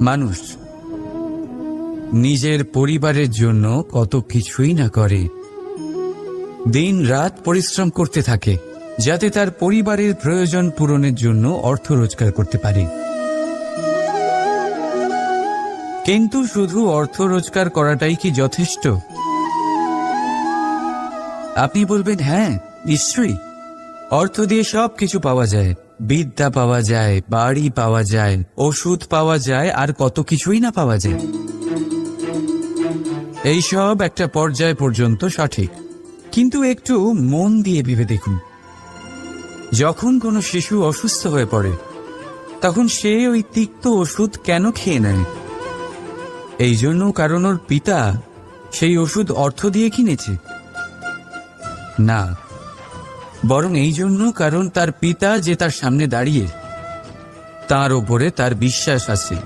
মানুষ নিজের পরিবারের জন্য কত কিছুই না করে। দিন রাত পরিশ্রম করতে থাকে, যাতে তার পরিবারের প্রয়োজন পূরণের জন্য অর্থ রোজগার করতে পারে। কিন্তু শুধু অর্থ রোজগার করাটাই কি যথেষ্ট? আপনি বলবেন হ্যাঁ নিশ্চয়ই। অর্থ দিয়ে সব কিছু পাওয়া যায়। বিদ্যা পাওয়া যায়, বাড়ি পাওয়া যায়, ওষুধ পাওয়া যায়, আর কত কিছুই না পাওয়া যায়। এই সব একটা পর্যায় পর্যন্ত সঠিক। কিন্তু একটু মন দিয়ে ভেবে দেখুন। যখন কোনো শিশু অসুস্থ হয়ে পড়ে, তখন সে ওই তিক্ত ওষুধ কেন খেয়ে নেয়? এই জন্য কারণ ওর পিতা সেই ওষুধ অর্থ দিয়ে কিনেছে। না বরং এই জন্য কারণ তার পিতা যে তার সামনে দাঁড়িয়ে, তার ওপরে তার বিশ্বাস আছে।